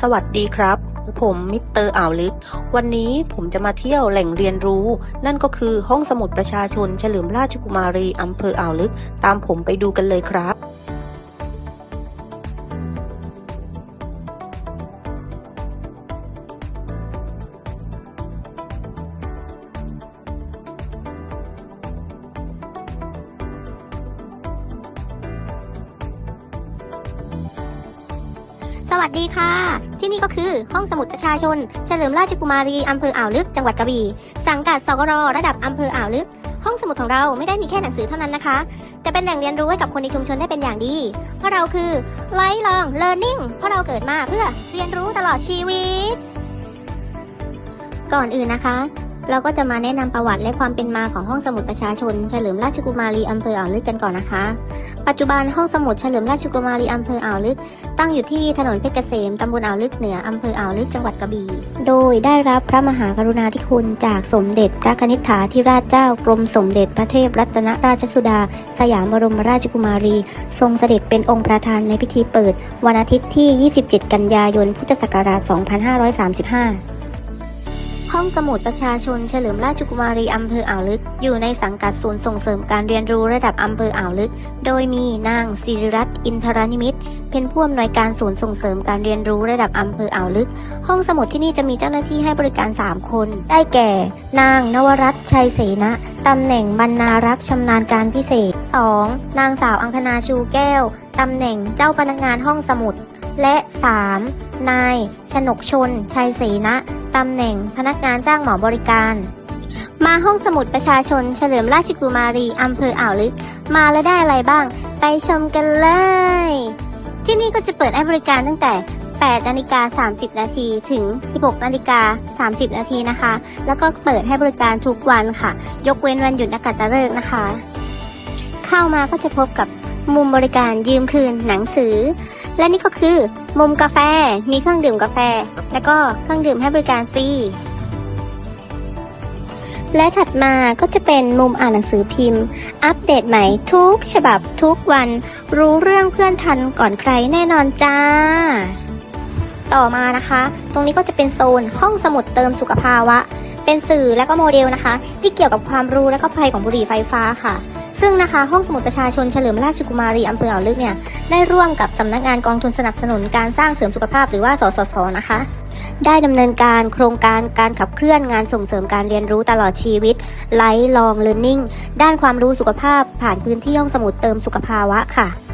สวัสดีครับ ผมมิสเตอร์อ่าวลึก วันนี้ผมจะมาเที่ยวแหล่งเรียนรู้ นั่นก็คือห้องสมุดประชาชนเฉลิมราชกุมารีอำเภออ่าวลึก ตามผมไปดูกันเลยครับ สวัสดีค่ะ ที่นี่ก็คือห้องสมุดประชาชน เฉลิมราชกุมารีอำเภออ่าวลึกจังหวัดกระบี่สังกัดสกรระดับอำเภออ่าวลึก ห้องสมุดของเราไม่ได้มีแค่หนังสือเท่านั้นนะคะจะเป็นแหล่งเรียนรู้ให้กับคนในชุมชนได้เป็นอย่างดี เพราะเราคือ lifelong learning เพราะเราเกิดมาเพื่อเรียนรู้ตลอดชีวิต ก่อนอื่นนะคะ เราก็จะมาแนะนำประวัติและความเป็นมาของห้องสมุดประชาชน เฉลิมราชกุมารีอำเภออ่าวลึกกันก่อนนะคะ ปัจจุบันห้องสมุดเฉลิมราชกุมารีอำเภออ่าวลึก ตั้งอยู่ที่ถนนเพชรเกษมตำบลอ่าวลึกเหนืออำเภออ่าวลึกจังหวัดกระบี่โดยได้รับพระมหากรุณาธิคุณจากสมเด็จพระนิษฐาธิราชเจ้ากรมสมเด็จพระเทพรัตนราชสุดา สยามบรมราชกุมารี ทรงเสด็จเป็นองค์ประธานในพิธีเปิด วันอาทิตย์ที่ 27 กันยายน พุทธศักราช 2535 ห้องสมุดประชาชนเฉลิมราชกุมารีอำเภออ่าวลึก อยู่ในสังกัดศูนย์ส่งเสริมการเรียนรู้ระดับอำเภออ่าวลึก โดยมีนางศิริรัตน์อินทรนิมิตเป็นผู้อำนวยการศูนย์ส่งเสริมการเรียนรู้ระดับอำเภออ่าวลึก ห้องสมุดที่นี่จะมีเจ้าหน้าที่ให้บริการ 3 คน ได้แก่ นางนวรัตน์ชัยเสนะตำแหน่งบรรณารักษ์ชำนาญการพิเศษ 2. นางสาวอังคณาชูแก้วตำแหน่งเจ้าพนักงานห้องสมุด และ 3. นาย ชนกชน ชัยเสนะ ตำแหน่งพนักงานจ้างหมาบริการ มาห้องสมุดประชาชน เฉลิมราชกุมารีอำเภออ่าวลึก มาแล้วได้อะไรบ้าง ไปชมกันเลย ที่นี่ก็จะเปิดให้บริการตั้งแต่ 8 นาฬิกา 30 นาทีถึง 16 นาฬิกา 30 นาทีนะคะ แล้วก็เปิดให้บริการทุกวันค่ะ ยกเว้นวันหยุดนักขัตฤกษ์นะคะ เข้ามาก็จะพบกับ มุมบริการยืมคืนหนังสือ และนี่ก็คือ มุมกาแฟมีเครื่องดื่มกาแฟ แล้วก็เครื่องดื่มให้บริการฟรีและถัดมาก็จะเป็นมุมอ่านหนังสือพิมพ์ อัปเดตใหม่ทุกฉบับทุกวัน รู้เรื่องเพื่อนทันก่อนใครแน่นอนจ้า ต่อมานะคะ ตรงนี้ก็จะเป็นโซนห้องสมุดเติมสุขภาวะ เป็นสื่อและก็โมเดลนะคะ ที่เกี่ยวกับความรู้และก็ภัยของบุหรี่ไฟฟ้าค่ะ ซึ่งนะคะห้องสมุดประชาชนเฉลิมราชกุมารีอำเภออ่าวลึกเนี่ยได้ร่วมกับสำนักงานกองทุนสนับสนุนการสร้างเสริมสุขภาพหรือว่าสสสนะคะ ได้ดำเนินการโครงการการขับเคลื่อนงานส่งเสริมการเรียนรู้ตลอดชีวิตไลฟ์ลองเลิร์นนิ่งด้านความรู้สุขภาพผ่านพื้นที่ห้องสมุดเติมสุขภาวะค่ะ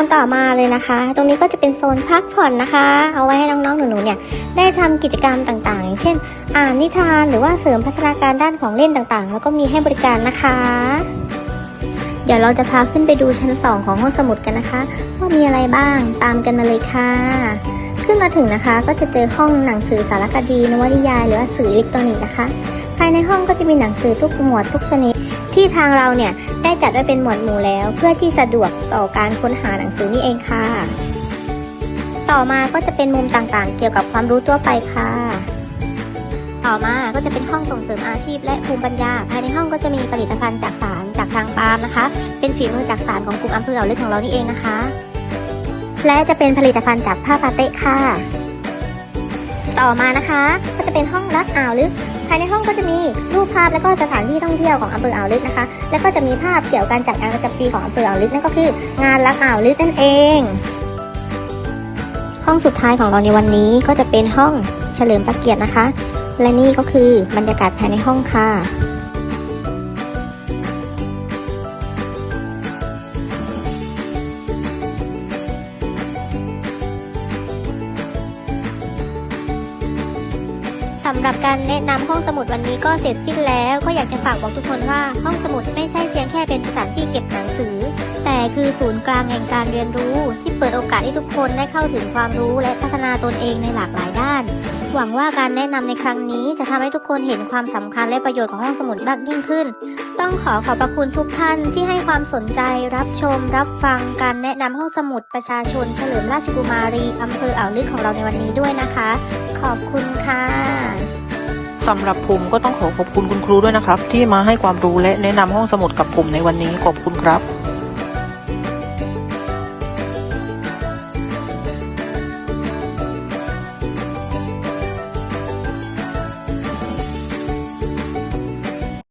นต่อมาเลยนะคะ ตรงนี้ก็จะเป็นโซนพักผ่อนนะคะ เอาไว้ให้น้องๆหนูๆเนี่ยได้ทำกิจกรรมต่างๆอย่างเช่น อ่านนิทานหรือว่าเสริมพัฒนาการด้านของเล่นต่างๆ แล้วก็มีให้บริการนะคะ เดี๋ยวเราจะพาขึ้นไปดูชั้น 2 ของห้องสมุดกันนะคะ ว่ามีอะไรบ้างตามกันมาเลยค่ะ ขึ้นมาถึงนะคะ ก็จะเจอห้องหนังสือสารคดีนวนิยาย หรือว่าสื่ออิเล็กทรอนิกส์นะคะ ภายในห้องก็จะมีหนังสือทุกหมวดทุกชนิด ที่ทางเราเนี่ยได้จัดไว้เป็นหมวดหมู่แล้ว เพื่อที่สะดวกต่อการค้นหาหนังสือนี่เองค่ะ ต่อมาก็จะเป็นมุมต่างๆ เกี่ยวกับความรู้ทั่วไปค่ะ ต่อมาก็จะเป็นห้องส่งเสริมอาชีพ และภูมิปัญญา ภายในห้องก็จะมีผลิตภัณฑ์จากสารจากทางปาล์มนะคะ เป็นฝีมือจากสารของกลุ่มอำเภออ่าลึกของเรานี่เองนะคะ และจะเป็นผลิตภัณฑ์จากผ้าปาเต้ค่ะ ต่อมานะคะ ก็จะเป็นห้องรักอ่าวลึกภายในห้องก็จะมีรูปภาพและก็สถานที่ท่องเที่ยวของอำเภออ่าวลึกนะคะ แล้วก็จะมีภาพเกี่ยวกับการจัดงานประจำปีของอำเภออ่าวลึกนั่นก็คือ งานรักอ่าวลึกนั่นเอง ห้องสุดท้ายของเราในวันนี้ก็จะเป็นห้องเฉลิมพระเกียรตินะคะ และนี่ก็คือบรรยากาศภายในห้องค่ะ สำหรับการแนะนำห้องสมุดวันนี้ก็เสร็จสิ้นแล้ว ก็อยากจะฝากบอกทุกคนว่าห้องสมุดไม่ใช่เพียงแค่เป็นสถานที่เก็บหนังสือ แต่คือศูนย์กลางแห่งการเรียนรู้ ที่เปิดโอกาสให้ทุกคนได้เข้าถึงความรู้และพัฒนาตนเองในหลากหลายด้าน หวังว่าการแนะนำในครั้งนี้จะทำให้ทุกคนเห็นความสำคัญและประโยชน์ของห้องสมุดมากยิ่งขึ้น ต้องขอขอบพระคุณทุกท่านที่ให้ความสนใจรับชม รับฟังการแนะนำห้องสมุดประชาชน เฉลิมราชกุมารีอำเภออ่าวลึกของเราในวันนี้ด้วยนะคะ ขอบคุณ สำหรับผมก็ต้องขอขอบคุณคุณครูด้วยนะครับ ที่มาให้ความรู้และแนะนำห้องสมุดกับผมในวันนี้ขอบคุณครับ